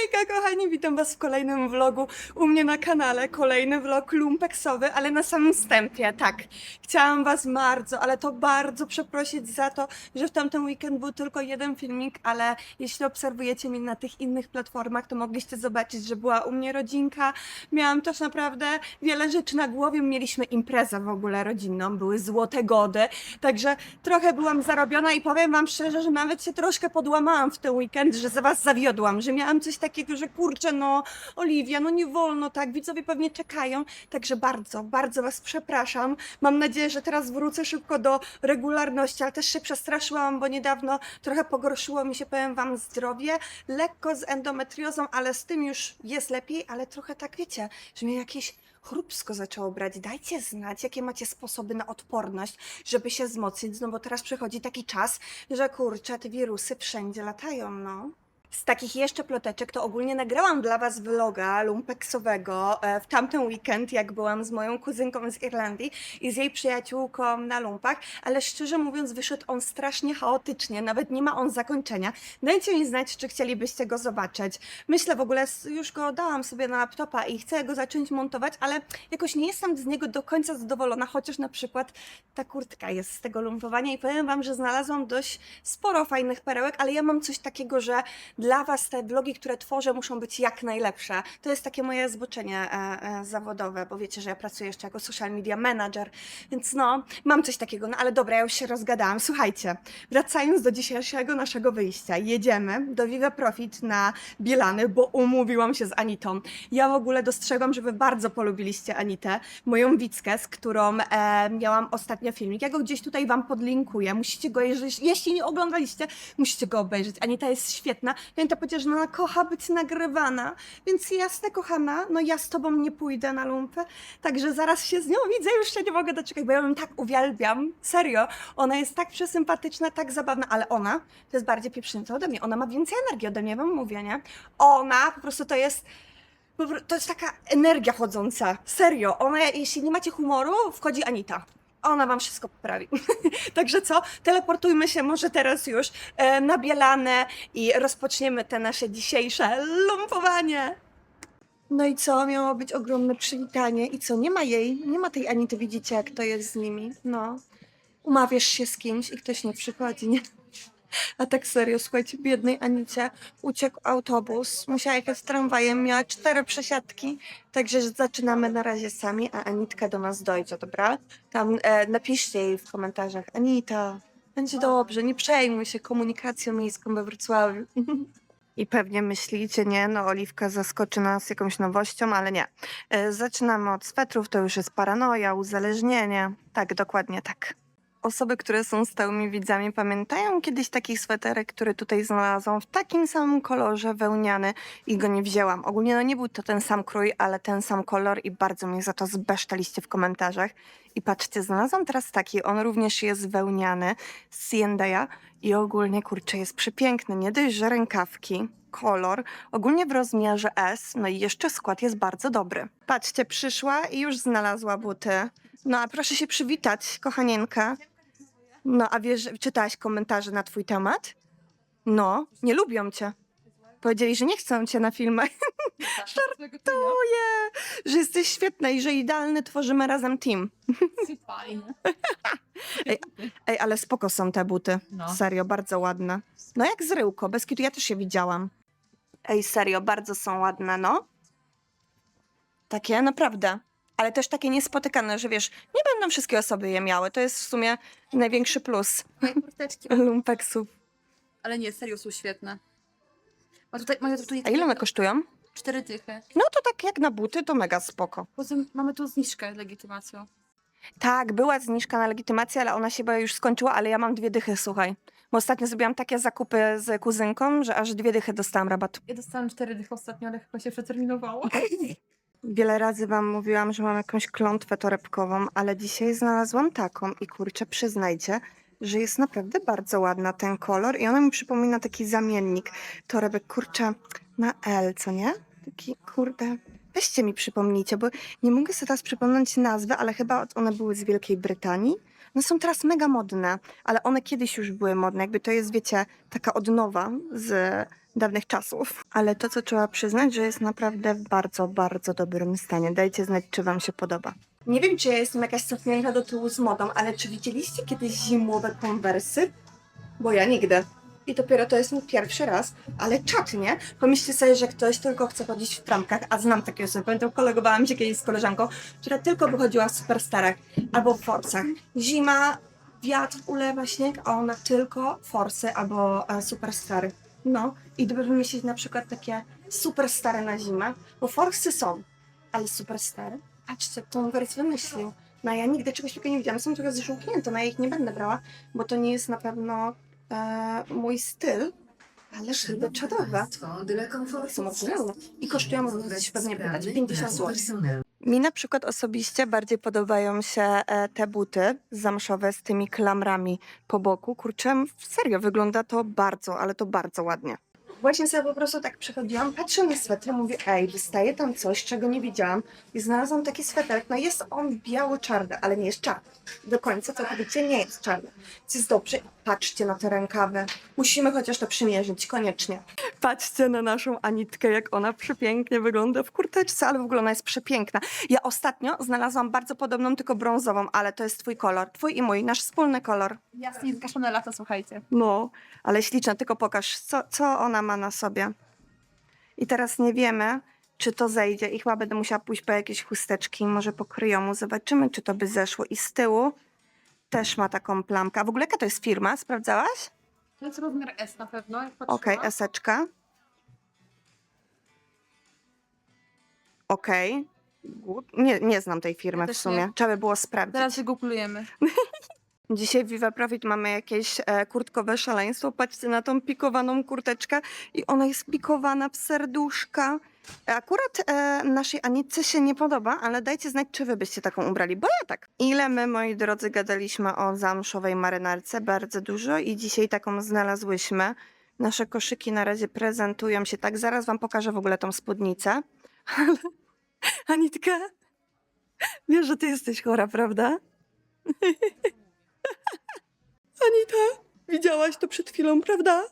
Hejka kochani, witam was w kolejnym vlogu u mnie na kanale. Kolejny vlog lumpeksowy, ale na samym wstępie, tak. Chciałam was bardzo, ale to bardzo przeprosić za to, że w tamten weekend był tylko jeden filmik, ale jeśli obserwujecie mnie na tych innych platformach, to mogliście zobaczyć, że była u mnie rodzinka. Miałam też naprawdę wiele rzeczy na głowie. Mieliśmy imprezę w ogóle rodzinną, były złote gody, także trochę byłam zarobiona i powiem wam szczerze, że nawet się troszkę podłamałam w ten weekend, że za was zawiodłam, że miałam coś takiego, że kurczę, no Oliwia, no nie wolno tak, widzowie pewnie czekają, także bardzo, bardzo was przepraszam. Mam nadzieję, że teraz wrócę szybko do regularności, ale też się przestraszyłam, bo niedawno trochę pogorszyło mi się, powiem wam, zdrowie, lekko z endometriozą, ale z tym już jest lepiej, ale trochę tak wiecie, że mnie jakieś chrupsko zaczęło brać. Dajcie znać, jakie macie sposoby na odporność, żeby się wzmocnić, no bo teraz przychodzi taki czas, że kurczę, te wirusy wszędzie latają, no. Z takich jeszcze ploteczek to ogólnie nagrałam dla Was vloga lumpeksowego e, w tamten weekend, jak byłam z moją kuzynką z Irlandii i z jej przyjaciółką na lumpach, ale szczerze mówiąc wyszedł on strasznie chaotycznie, nawet nie ma on zakończenia. Dajcie mi znać, czy chcielibyście go zobaczyć. Myślę w ogóle, już go dałam sobie na laptopa i chcę go zacząć montować, ale jakoś nie jestem z niego do końca zadowolona, chociaż na przykład ta kurtka jest z tego lumpowania i powiem Wam, że znalazłam dość sporo fajnych perełek, ale ja mam coś takiego, że dla Was te vlogi, które tworzę, muszą być jak najlepsze. To jest takie moje zboczenie e, e, zawodowe, bo wiecie, że ja pracuję jeszcze jako social media manager, więc no, mam coś takiego. No ale dobra, ja już się rozgadałam. Słuchajcie, wracając do dzisiejszego naszego wyjścia, jedziemy do Viva Profit na Bielany, bo umówiłam się z Anitą. Ja w ogóle dostrzegłam, że Wy bardzo polubiliście Anitę, moją Wickę, z którą e, miałam ostatnio filmik. Ja go gdzieś tutaj Wam podlinkuję. Musicie go, jeżeli, jeśli nie oglądaliście, musicie go obejrzeć. Anita jest świetna. Anita powiedziała, że ona kocha być nagrywana, więc jasne, kochana, no ja z Tobą nie pójdę na lumpę, także zaraz się z nią widzę, już się nie mogę doczekać, bo ja ją tak uwielbiam, serio. Ona jest tak przesympatyczna, tak zabawna, ale ona to jest bardziej pieprznięta ode mnie. Ona ma więcej energii ode mnie, Wam mówię, nie? Ona po prostu to jest to jest taka energia chodząca. Serio. Ona, jeśli nie macie humoru, wchodzi Anita. Ona wam wszystko poprawi. Także co? Teleportujmy się może teraz już e, na Bielane i rozpoczniemy te nasze dzisiejsze lumpowanie. No i co? Miało być ogromne przywitanie. I co? Nie ma jej. Nie ma tej Anity. Widzicie, jak to jest z nimi. No. Umawiasz się z kimś i ktoś nie przychodzi, nie? A tak serio, słuchajcie, biednej Anicie uciekł autobus, musiała jechać tramwajem, miała cztery przesiadki, także zaczynamy na razie sami, a Anitka do nas dojdzie, dobra? Tam e, napiszcie jej w komentarzach, Anita, będzie dobrze, nie przejmuj się komunikacją miejską we Wrocławiu. I pewnie myślicie, nie, no Oliwka zaskoczy nas jakąś nowością, ale nie. E, zaczynamy od swetrów, to już jest paranoja, uzależnienie. Tak, dokładnie tak. Osoby, które są stałymi widzami, pamiętają kiedyś taki sweterek, który tutaj znalazłam w takim samym kolorze wełniany i go nie wzięłam. Ogólnie no nie był to ten sam krój, ale ten sam kolor i bardzo mnie za to zbesztaliście w komentarzach. I patrzcie, znalazłam teraz taki, on również jest wełniany z C&A i ogólnie, kurczę, jest przepiękny. Nie dość, że rękawki, kolor, ogólnie w rozmiarze S, no i jeszcze skład jest bardzo dobry. Patrzcie, przyszła i już znalazła buty. No a proszę się przywitać, kochanienka. No, a wiesz, czytałaś komentarze na twój temat? No, nie lubią cię. Powiedzieli, że nie chcą cię na filmach. Żartuję, że jesteś świetna i że idealny tworzymy razem team. Fajnie. Ej, ale spoko są te buty. No. Serio, bardzo ładne. No jak zryłko, bez kitu, ja też je widziałam. Ej, serio, bardzo są ładne, no. Takie, naprawdę. Ale też takie niespotykane, że wiesz, nie będą wszystkie osoby je miały. To jest w sumie największy plus Moje kurteczki. lumpeksów. Ale nie, serio są świetne. Ma tutaj, mają tutaj A ile one kosztują? cztery dychy. No to tak jak na buty, to mega spoko. Poza tym mamy tu zniżkę legitymacją. Tak, była zniżka na legitymację, ale ona się chyba już skończyła, ale ja mam dwie dychy, słuchaj. Bo ostatnio zrobiłam takie zakupy z kuzynką, że aż dwie dychy dostałam rabatu. Ja dostałam cztery dychy ostatnio, ale chyba się przeterminowało. Wiele razy wam mówiłam, że mam jakąś klątwę torebkową, ale dzisiaj znalazłam taką i kurczę, przyznajcie, że jest naprawdę bardzo ładna ten kolor i ona mi przypomina taki zamiennik torebek, kurczę, na L, co nie? Taki, kurde, weźcie mi przypomnijcie, bo nie mogę sobie teraz przypomnieć nazwy, ale chyba one były z Wielkiej Brytanii. One są teraz mega modne, ale one kiedyś już były modne, jakby to jest, wiecie, taka odnowa z dawnych czasów. Ale to, co trzeba przyznać, że jest naprawdę w bardzo, bardzo dobrym stanie. Dajcie znać, czy Wam się podoba. Nie wiem, czy ja jestem jakaś cofnięta do tyłu z modą, ale czy widzieliście kiedyś zimowe konwersy? Bo ja nigdy. I dopiero to jest mój pierwszy raz, ale czat, nie? Pomyślcie sobie, że ktoś tylko chce chodzić w trampkach, a znam takie osoby. Pamiętam, kolegowałam się kiedyś z koleżanką, która tylko wychodziła w superstarach albo w forsach. Zima, wiatr, ulewa śnieg, a ona tylko forsy albo e, superstary. No, i gdyby wymyślić na przykład takie superstare na zimę, bo forsy są, ale superstary? Patrzcie, tą wersję wymyślił. No ja nigdy czegoś takiego nie widziałam. Są trochę zżółknięte, no ja ich nie będę brała, bo to nie jest na pewno e, mój styl, ale szyby czadowe. Są oryginalne i kosztują, możecie się pewnie pytać, 50 zł. Mi na przykład osobiście bardziej podobają się e, te buty zamszowe z tymi klamrami po boku. Kurczę, serio, wygląda to bardzo, ale to bardzo ładnie. Właśnie sobie po prostu tak przechodziłam, patrzę na sweter, mówię, ej, wystaje tam coś, czego nie widziałam i znalazłam taki sweterek, no jest on biało-czarny, ale nie jest czarny. Do końca, całkowicie nie jest czarny. Więc jest dobrze. Patrzcie na te rękawy. Musimy chociaż to przymierzyć, koniecznie. Patrzcie na naszą Anitkę, jak ona przepięknie wygląda w kurteczce, ale w ogóle ona jest przepiękna. Ja ostatnio znalazłam bardzo podobną, tylko brązową, ale to jest twój kolor. Twój i mój, nasz wspólny kolor. Jasnie, zgaszone lata, słuchajcie. No, ale śliczna, tylko pokaż, co, co ona ma na sobie. I teraz nie wiemy, czy to zejdzie i chyba będę musiała pójść po jakieś chusteczki, może po kryjomu. Zobaczymy, czy to by zeszło. I z tyłu też ma taką plamkę. A w ogóle jaka to jest firma? Sprawdzałaś? To jest rozmiar S na pewno. jak Okej, patrzyłam. eseczka. Okej. Nie, nie znam tej firmy Ja w też sumie. nie. Trzeba by było sprawdzić. Zaraz się googlujemy. Dzisiaj w Viva Profit mamy jakieś e, kurtkowe szaleństwo. Patrzcie na tą pikowaną kurteczkę i ona jest pikowana w serduszka. Akurat e, naszej Anitce się nie podoba, ale dajcie znać, czy wy byście taką ubrali, bo ja tak. Ile my, moi drodzy, gadaliśmy o zamszowej marynarce? Bardzo dużo i dzisiaj taką znalazłyśmy. Nasze koszyki na razie prezentują się tak. Zaraz wam pokażę w ogóle tą spódnicę. Ale Anitka, wiesz, że ty jesteś chora, prawda? Anita, widziałaś to przed chwilą, prawda?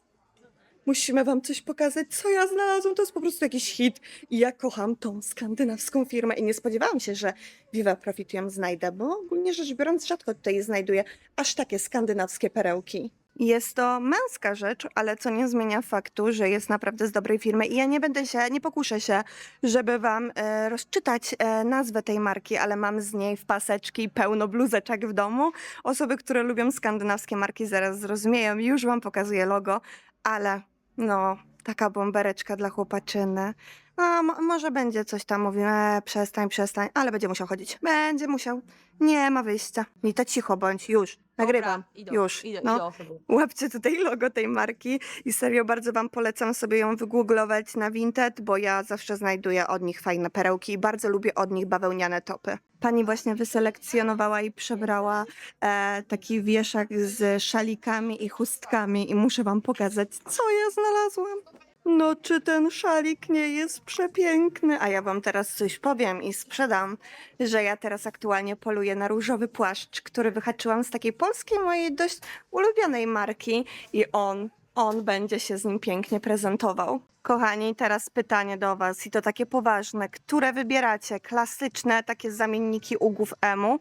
Musimy wam coś pokazać, co ja znalazłam. To jest po prostu jakiś hit. I ja kocham tą skandynawską firmę i nie spodziewałam się, że Viva Profit ją znajdę, bo ogólnie rzecz biorąc rzadko tutaj znajduję aż takie skandynawskie perełki. Jest to męska rzecz, ale co nie zmienia faktu, że jest naprawdę z dobrej firmy i ja nie będę się, nie pokuszę się, żeby wam e, rozczytać e, nazwę tej marki, ale mam z niej w paseczki pełno bluzeczek w domu. Osoby, które lubią skandynawskie marki zaraz zrozumieją, już wam pokazuję logo, ale no, taka bombereczka dla chłopaczyny. A, mo- może będzie coś tam mówił, e, przestań, przestań, ale będzie musiał chodzić. Będzie musiał. Nie ma wyjścia. I to cicho bądź, już. Nagrywam. Dobra, idą, już. Idą, no. idą. Łapcie tutaj logo tej marki i serio bardzo wam polecam sobie ją wygooglować na Vinted, bo ja zawsze znajduję od nich fajne perełki i bardzo lubię od nich bawełniane topy. Pani właśnie wyselekcjonowała i przebrała e, taki wieszak z szalikami i chustkami i muszę wam pokazać, co ja znalazłam. No, czy ten szalik nie jest przepiękny? A ja wam teraz coś powiem i sprzedam, że ja teraz aktualnie poluję na różowy płaszcz, który wyhaczyłam z takiej polskiej mojej dość ulubionej marki i on, on będzie się z nim pięknie prezentował. Kochani, teraz pytanie do was i to takie poważne. Które wybieracie? Klasyczne, takie zamienniki ugów emu,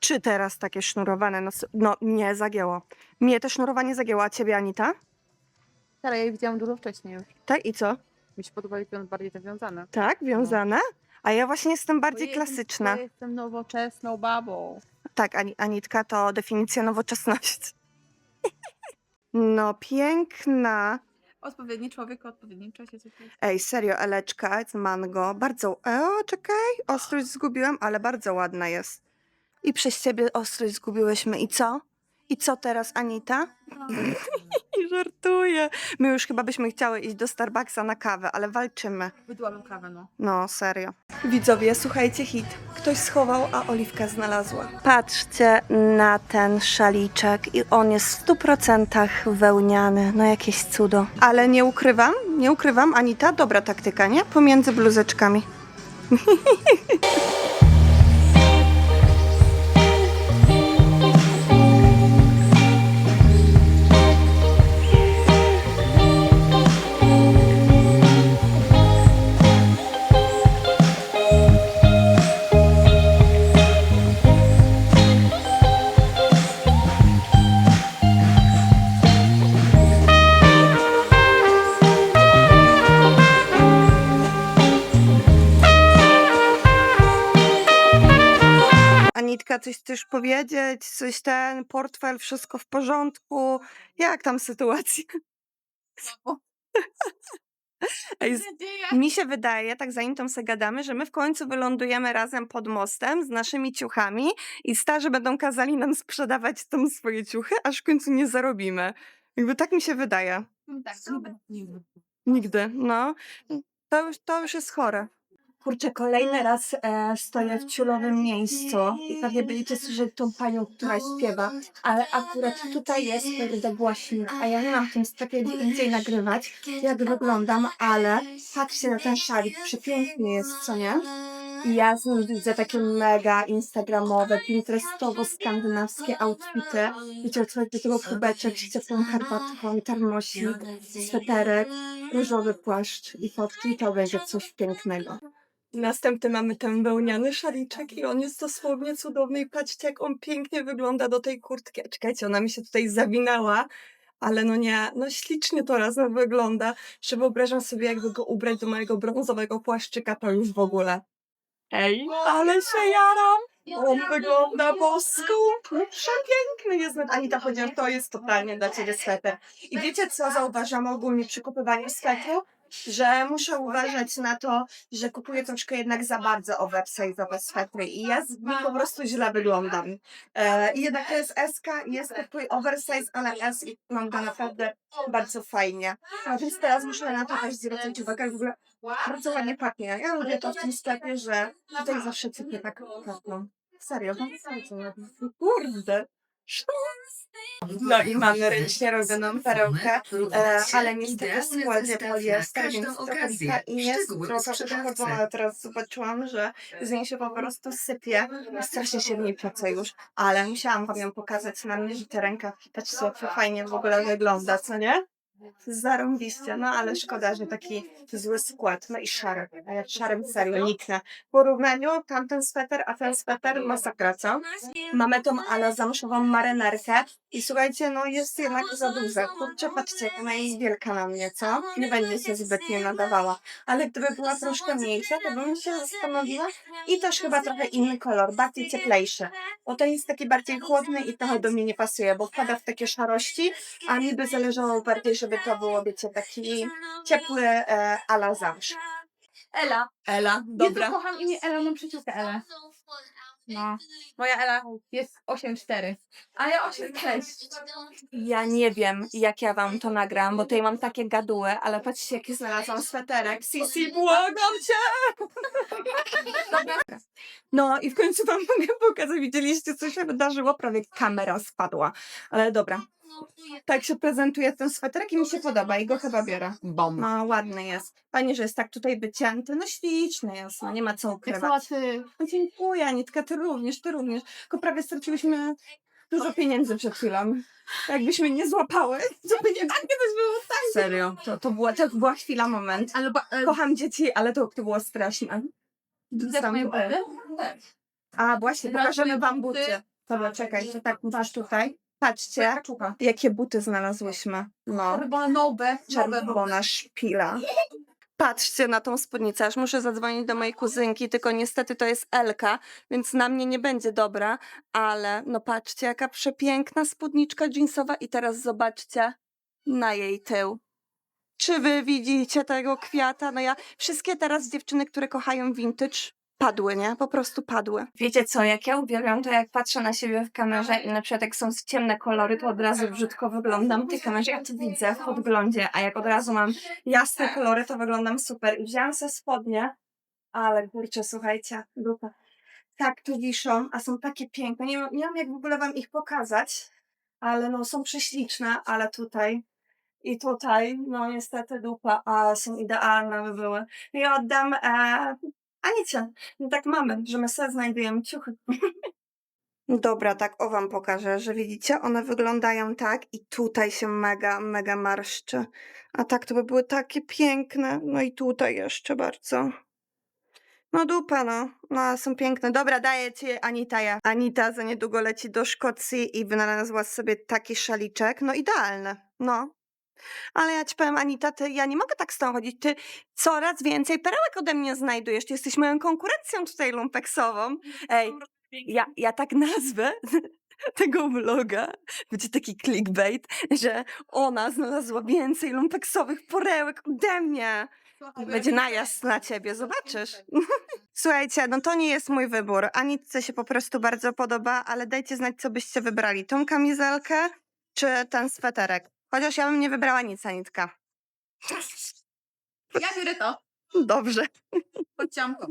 czy teraz takie sznurowane? No, no mnie zagięło. Mnie to sznurowanie zagięło, a ciebie Anita? Ale ja je widziałam dużo wcześniej już. Tak i co? Mi się podobały pion- bardziej te wiązane. Tak, wiązane? A ja właśnie jestem bardziej Bo klasyczna. bo ja Jestem nowoczesną babą. Tak, Ani- Anitka to definicja nowoczesności. No, piękna. Odpowiedni człowiek o odpowiednim czasie. coś jest. Ej, serio, Eleczka z mango. Bardzo. E, o, czekaj, ostrość zgubiłam, ale bardzo ładna jest. I przez ciebie ostrość zgubiłyśmy. I co? I co teraz, Anita? I żartuję. My już chyba byśmy chciały iść do Starbucksa na kawę, ale walczymy. Wydłamam kawę, no. No, serio. Widzowie, słuchajcie hit. Ktoś schował, a Oliwka znalazła. Patrzcie na ten szaliczek i on jest w stu procentach wełniany. No jakieś cudo. Ale nie ukrywam, nie ukrywam, Anita, dobra taktyka, nie? Pomiędzy bluzeczkami. Anitka, coś chcesz powiedzieć? Coś ten, portfel, wszystko w porządku? Jak tam sytuacja? Ej, mi się wydaje, tak zanim tam sobie gadamy, że my w końcu wylądujemy razem pod mostem z naszymi ciuchami i starzy będą kazali nam sprzedawać tam swoje ciuchy, aż w końcu nie zarobimy. Jakby tak mi się wydaje. Tak, Nigdy, no. To już, to już jest chore. Kurczę, kolejny raz e, stoję w ciulowym miejscu i pewnie będziecie słyszeć tą panią, która śpiewa, ale akurat tutaj jest kurde głośno, a ja nie mam w tym gdzie indziej nagrywać, jak wyglądam, ale patrzcie na ten szalik, przepiękny jest, co nie? I ja z nim widzę takie mega instagramowe, pinterestowo-skandynawskie outfity. Wiecie, o co chodzi? Do tego kubeczek z ciepłą herbatką, termosik, sweterek, różowy płaszcz i fotki. To będzie coś pięknego. Następny mamy ten wełniany szaliczek i on jest dosłownie cudowny i patrzcie jak on pięknie wygląda do tej kurtki. A Czekajcie, ona mi się tutaj zawinęła, ale no nie, no ślicznie to razem wygląda, że wyobrażam sobie jakby go ubrać do mojego brązowego płaszczyka, to już w ogóle. Ej, ale się jaram! On wygląda bosko! Przepiękny jest. Anita powiedziała, to jest totalnie dla ciebie sweter. I wiecie, co zauważam ogólnie przy kupowaniu swetru? Że muszę uważać na to, że kupuję troszkę jednak za bardzo oversize'owe swetry i ja z po prostu źle wyglądam. E, I jednak to jest SK jest to twój oversize, ale S i wygląda naprawdę bardzo fajnie. A więc teraz muszę na to też zwracać uwagę. W ogóle bardzo ładnie pachnie. Ja lubię to w tym sklepie, że tutaj zawsze cypie tak pachną. Serio, to jest bardzo ładne. Kurde. No i mamy ręcznie robioną perełkę, e, ale niestety składzie poliester, więc trochę ta i jest trochę przechodzona, ale teraz zobaczyłam, że z niej się po prostu sypie. Strasznie się w niej pracuje już, ale musiałam wam ją pokazać na mnie, że te rękawki patrzcie, jak to fajnie w ogóle wygląda, co nie? Zarąbiście, no ale szkoda, że taki zły skład. No i szary, a ja szarym serio niknę. W porównaniu tamten sweter, a ten sweter masakra, co? Mamy tą ale zamszową marynarkę i słuchajcie, no jest jednak za duże. Kurczę, patrzcie, jak ona jest wielka na mnie, co? Nie będzie się zbytnio nadawała. Ale gdyby była troszkę mniejsza, to bym się zastanowiła. I też chyba trochę inny kolor, bardziej cieplejszy. Bo ten jest taki bardziej chłodny i trochę do mnie nie pasuje, bo wpada w takie szarości, a mi by zależało bardziej, żeby to było, wiecie, taki ciepły e, ala zamsz. Ela. Ela, Jezu, kocham imię Ela, mam przyjaciółkę Elę. No. Moja Ela jest 8,4. A ja 8,6. Ja nie wiem, jak ja wam to nagram, bo tutaj mam takie gaduły, ale patrzcie, jaki znalazłam sweterek. Sisi, błagam cię! No i w końcu wam mogę pokazać. Widzieliście, co się wydarzyło? Prawie kamera spadła. Ale dobra. Tak się prezentuje ten sweterek i mi się podoba i go chyba biorę. Bom. No, ładny jest. Fajnie, że jest tak tutaj wycięty. No śliczny jest, no nie ma co Jak ukrywać. No, dziękuję, Anitka, ty również, ty również. Tylko prawie straciłyśmy dużo pieniędzy przed chwilą. Jakbyśmy nie złapały, to by nie tak kiedyś było tak. Serio, to, to, była, to była chwila, moment. Ale ba- e, Kocham dzieci, ale to, to było straszne. Sam- moje buty? A właśnie, Teraz pokażemy wam buty. buty. Dobra, czekaj, to tak masz tutaj. Patrzcie, jakie buty znalazłyśmy. No, nowe. czerwona szpila. Patrzcie na tą spódnicę, aż muszę zadzwonić do mojej kuzynki, tylko niestety to jest Elka, więc na mnie nie będzie dobra, ale no patrzcie, jaka przepiękna spódniczka jeansowa i teraz zobaczcie na jej tył. Czy wy widzicie tego kwiata? No ja, wszystkie teraz dziewczyny, które kochają vintage, padły, nie? Po prostu padły. Wiecie co, jak ja uwielbiam to, jak patrzę na siebie w kamerze i na przykład jak są ciemne kolory, to od razu brzydko wyglądam w tej kamerze, ja to widzę w podglądzie, a jak od razu mam jasne kolory, to wyglądam super. I wzięłam sobie spodnie, ale kurczę, słuchajcie, dupa. Tak tu wiszą, a są takie piękne. Nie, nie mam jak w ogóle wam ich pokazać, ale no są prześliczne, ale tutaj i tutaj, no niestety dupa, a są idealne by były. I oddam e, Anicie. No tak mamy, że my sobie znajdujemy ciuchy. Dobra, tak o wam pokażę, że widzicie, one wyglądają tak i tutaj się mega, mega marszczy. A tak to by były takie piękne. No i tutaj jeszcze bardzo. No dupa, no. No, są piękne. Dobra, daję ci Anita ja. Anita za niedługo leci do Szkocji i wynalazła sobie taki szaliczek. No idealne. No. Ale ja ci powiem, Anita, ty, ja nie mogę tak z tą chodzić. Ty coraz więcej perełek ode mnie znajdujesz. Ty jesteś moją konkurencją tutaj lumpeksową. Ej, Ja, ja tak nazwę tego vloga. Będzie taki clickbait, że ona znalazła więcej lumpeksowych perełek ode mnie. Będzie najazd na ciebie, zobaczysz. Słuchajcie, no to nie jest mój wybór. Anitce się po prostu bardzo podoba, ale dajcie znać, co byście wybrali. Tą kamizelkę czy ten sweterek? Chociaż ja bym nie wybrała nic, Anitka. Ja biorę to. Dobrze. Pod ciamką.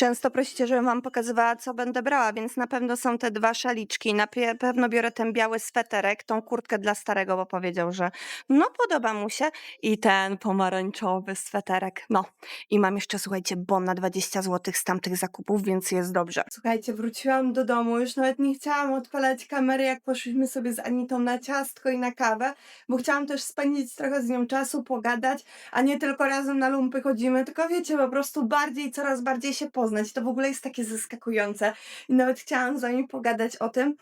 Często prosicie, żebym wam pokazywała, co będę brała, więc na pewno są te dwa szaliczki. Na pewno biorę ten biały sweterek, tą kurtkę dla starego, bo powiedział, że no podoba mu się. I ten pomarańczowy sweterek. No. I mam jeszcze, słuchajcie, bon na 20 zł z tamtych zakupów, więc jest dobrze. Słuchajcie, wróciłam do domu. Już nawet nie chciałam odpalać kamery, jak poszliśmy sobie z Anitą na ciastko i na kawę, bo chciałam też spędzić trochę z nią czasu, pogadać, a nie tylko razem na lumpy chodzimy, tylko wiecie, po prostu bardziej, coraz bardziej się poznać. To w ogóle jest takie zaskakujące. I nawet chciałam z wami pogadać o tym,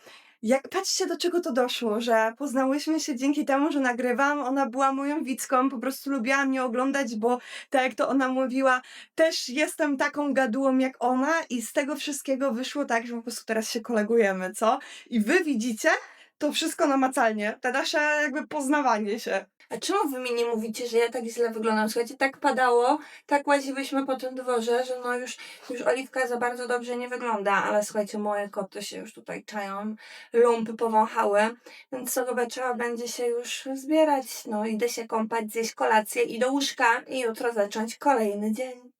jak patrzcie, do czego to doszło, że poznałyśmy się dzięki temu, że nagrywam. Ona była moją widzką, po prostu lubiła mnie oglądać, bo tak jak to ona mówiła, też jestem taką gadułą jak ona i z tego wszystkiego wyszło tak, że po prostu teraz się kolegujemy, co? I wy widzicie to wszystko namacalnie, te nasze jakby poznawanie się. A czemu wy mi nie mówicie, że ja tak źle wyglądam? Słuchajcie, tak padało, tak łaziłyśmy po tym dworze, że no już, już Oliwka za bardzo dobrze nie wygląda, ale słuchajcie, moje koty się już tutaj czają, lumpy powąchały, więc co chyba trzeba będzie się już zbierać. No, idę się kąpać, zjeść kolację i do łóżka i jutro zacząć kolejny dzień.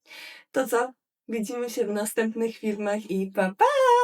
To co? Widzimy się w następnych filmach i pa pa!